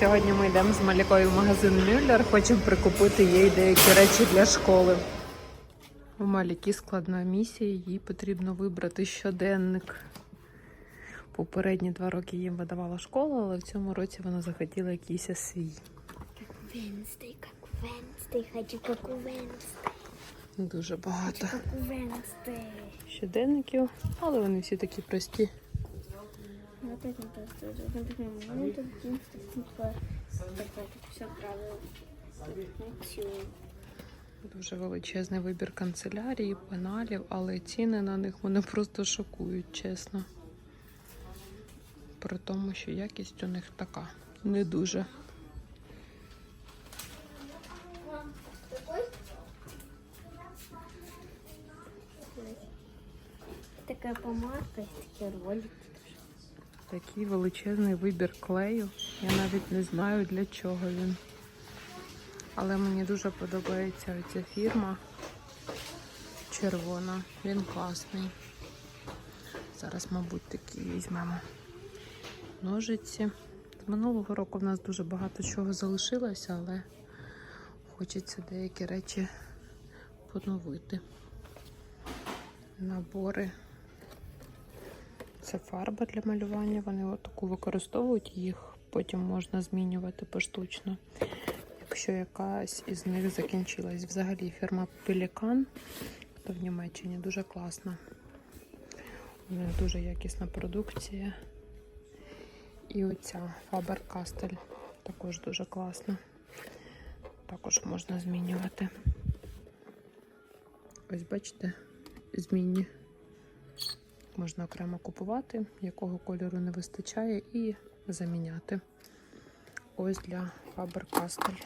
Сьогодні ми йдемо з Малікою в магазин Мюллер. Хочемо прикупити їй деякі речі для школи. У Маліки складна місія, їй потрібно вибрати щоденник. Попередні два роки їм видавала школа, але в цьому році вона захотіла якийсь свій. Венстей, как Венстей, хочу у Венстей, Дуже багато как у Венстей. щоденників, але вони всі такі прості. Вот это тоже, например, ну это единственное, типа, такое, все правило. Ничего. Дуже величезний вибір канцелярії, пеналів, але ціни на них мене просто шокують, чесно. При тому, що якість у них така не дуже. Такая помадка, есть такие ролики. Такий величезний вибір клею. Я навіть не знаю для чого він. Але мені дуже подобається ця фірма червона. Він класний. Зараз, мабуть, такий візьмемо ножиці. З минулого року в нас дуже багато чого залишилося, але хочеться деякі речі поновити. Набори це фарба для малювання. Вони отаку використовують, їх потім можна змінювати поштучно. Якщо якась із них закінчилась. Взагалі фірма Pelican, то в Німеччині дуже класна. У них дуже якісна продукція. І оця Faber Castell також дуже класна. Також можна змінювати. Ось бачите, змінні. Можна окремо купувати, якого кольору не вистачає, і заміняти. Ось для Faber Castell.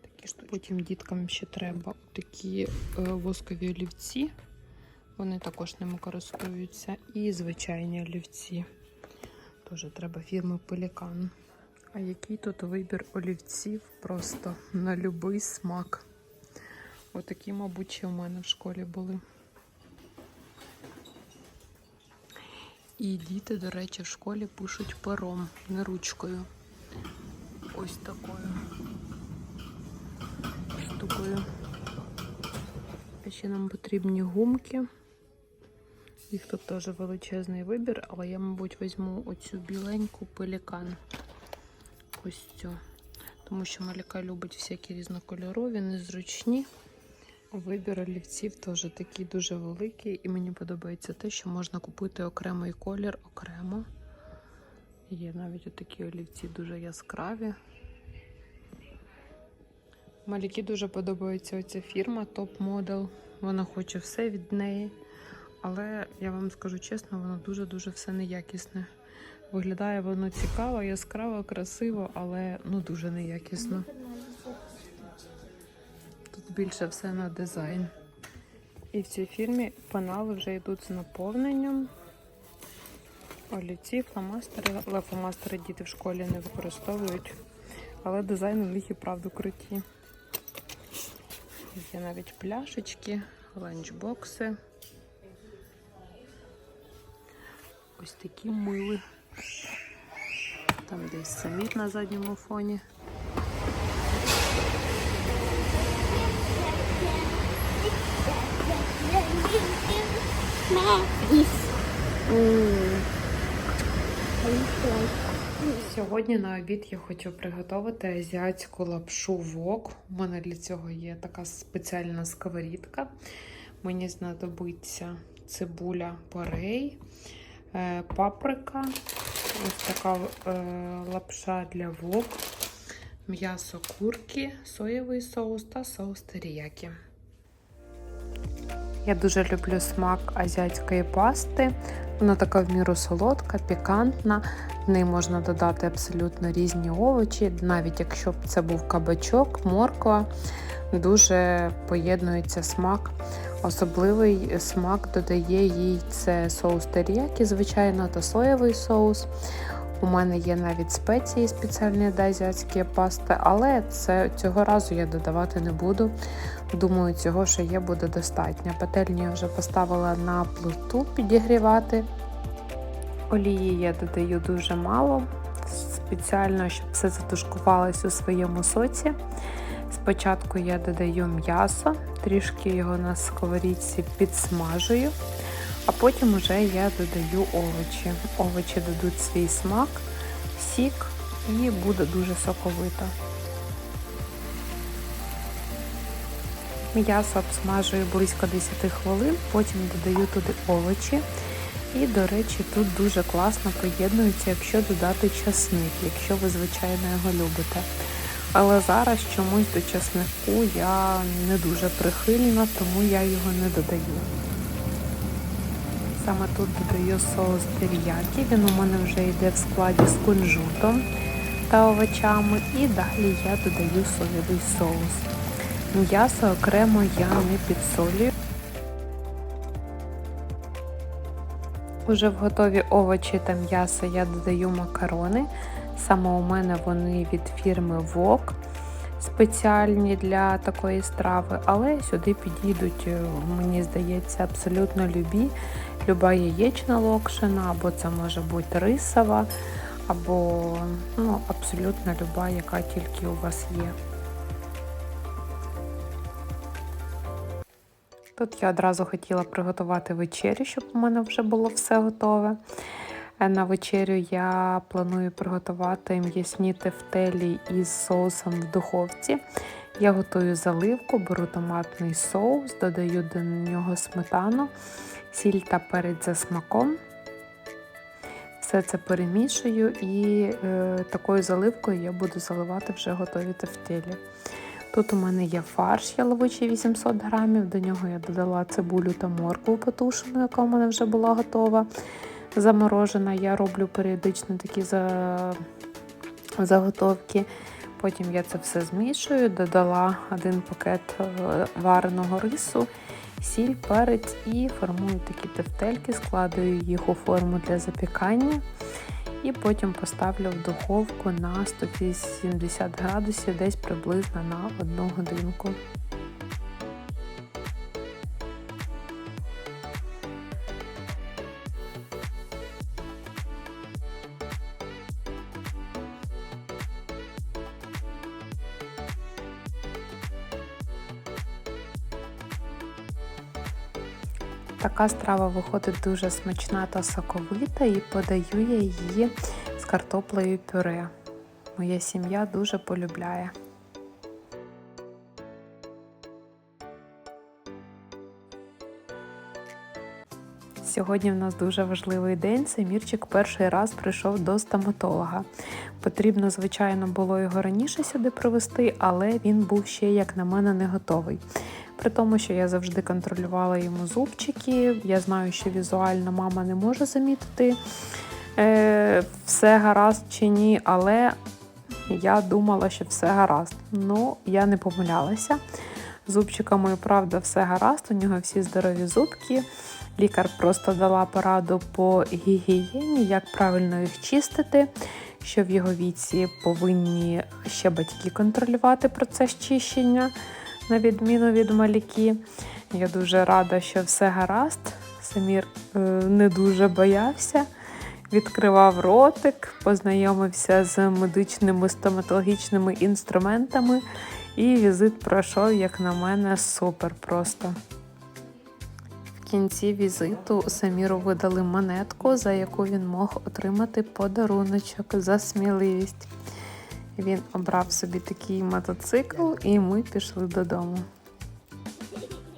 Такі штуки. Потім діткам ще треба такі е, воскові олівці. Вони також ними користуються. І звичайні олівці. Теж треба фірми Pelican. А який тут вибір олівців просто на будь-який смак. Отакі, мабуть, ще в мене в школі були. І діти, до речі, в школі пишуть пером, не ручкою. Ось такою штукою. А ще нам потрібні гумки. Їх тут теж величезний вибір, але я, мабуть, візьму оцю біленьку пелікан. Ось цю. Тому що Маліка любить всякі різнокольорові, незручні. Вибір олівців теж такий дуже великий, і мені подобається те, що можна купити окремий колір окремо. Є навіть такі олівці дуже яскраві. Малікі дуже подобається оця фірма Top Model. Вона хоче все від неї. Але я вам скажу чесно, воно дуже-дуже все неякісне. Виглядає воно цікаво, яскраво, красиво, але ну дуже неякісно. Більше все на дизайн. І в цій фірмі пенали вже йдуть з наповненням. Олівці, фломастери, але фломастери діти в школі не використовують. Але дизайн у них і правду круті. Є навіть пляшечки, ланчбокси. Ось такі мили. Там десь саміт на задньому фоні. Сьогодні на обід я хочу приготувати азіатську лапшу вок. У мене для цього є така спеціальна сковорідка. Мені знадобиться цибуля порей, е, паприка, ось така е, лапша для вок, м'ясо курки, соєвий соус та соус теріякі. Я дуже люблю смак азіатської пасти. Вона така в міру солодка, пікантна. В неї можна додати абсолютно різні овочі, навіть якщо б це був кабачок, морква. Дуже поєднується смак. Особливий смак додає їй це соус теріякі, звичайно, та соєвий соус. У мене є навіть спеції спеціальні до азіатської пасти, але це цього разу я додавати не буду. Думаю, цього що є буде достатньо. Пательню я вже поставила на плиту підігрівати. Олії я додаю дуже мало, спеціально, щоб все затушкувалось у своєму соці. Спочатку я додаю м'ясо, трішки його на сковорідці підсмажую, а потім вже я додаю овочі. Овочі дадуть свій смак, сік і буде дуже соковито. М'ясо обсмажую близько 10 хвилин, потім додаю туди овочі. І, до речі, тут дуже класно поєднується, якщо додати часник, якщо ви, звичайно, його любите. Але зараз чомусь до часнику я не дуже прихильна, тому я його не додаю. Саме тут додаю соус теріякі, він у мене вже йде в складі з кунжутом та овочами. І далі я додаю соєвий соус. М'ясо окремо я не підсолюю. Уже в готові овочі та м'ясо я додаю макарони. Саме у мене вони від фірми Вок спеціальні для такої страви, але сюди підійдуть, е, мені здається, абсолютно любі. Люба яєчна локшина, або це може бути рисова, або ну, абсолютно люба, яка тільки у вас є. Тут я одразу хотіла приготувати вечерю, щоб у мене вже було все готове. Е, На вечерю я планую приготувати м'ясні тефтелі із соусом в духовці. Я готую заливку, беру томатний соус, додаю до нього сметану, сіль та перець за смаком. Все це перемішую і е, такою заливкою я буду заливати вже готові тефтелі. Тут у мене є фарш яловичий 800 грамів, до нього я додала цибулю та моркву потушену, яка у мене вже була готова. Заморожена. Я роблю періодично такі за... заготовки. Потім я це все змішую, додала один пакет е, вареного рису, сіль, перець і формую такі тефтельки, складую їх у форму для запікання. І потім поставлю в духовку на 180 градусів, десь приблизно на одну годинку. Така страва виходить дуже смачна та соковита і подаю я її з картоплею пюре. Моя сім'я дуже полюбляє. Сьогодні в нас дуже важливий день. Семірчик перший раз прийшов до стоматолога. Потрібно, звичайно, було його раніше сюди привезти, але він був ще, як на мене, не готовий. При тому, що я завжди контролювала йому зубчики. Я знаю, що візуально мама не може замітити е, все гаразд чи ні, але я думала, що все гаразд. Ну, я не помилялася. Зубчиками, правда, все гаразд, у нього всі здорові зубки. Лікар просто дала пораду по гігієні, як правильно їх чистити, що в його віці повинні ще батьки контролювати процес чищення, на відміну від малюки. Я дуже рада, що все гаразд. Самір е, не дуже боявся, відкривав ротик, познайомився з медичними стоматологічними інструментами, і візит пройшов, як на мене, супер просто. В кінці візиту Саміру видали монетку, за яку він мог отримати подаруночок за сміливість. Він обрав собі такий мотоцикл, і ми пішли додому.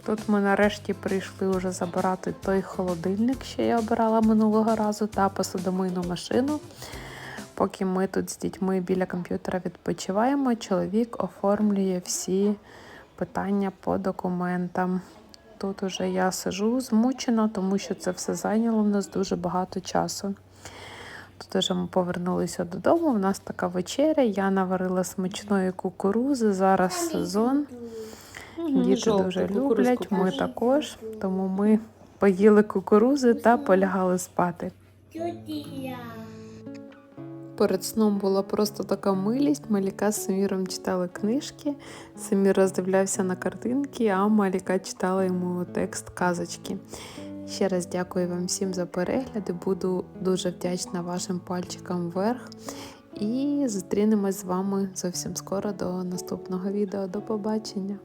Тут ми нарешті прийшли вже забирати той холодильник, що я обирала минулого разу, та посудомийну машину. Поки ми тут з дітьми біля комп'ютера відпочиваємо, чоловік оформлює всі питання по документам. Тут уже я сижу змучена, тому що це все зайняло в нас дуже багато часу. Тут уже ми повернулися додому. У нас така вечеря. Я наварила смачної кукурузи. Зараз сезон. Діти дуже люблять, ми також. Тому ми поїли кукурузи та полягали спати. Перед сном була просто така милість. Маліка з Саміром читали книжки. Самір роздивлявся на картинки, а Маліка читала йому текст казочки. Ще раз дякую вам всім за перегляди. Буду дуже вдячна вашим пальчикам вверх. І зустрінемось з вами зовсім скоро до наступного відео. До побачення!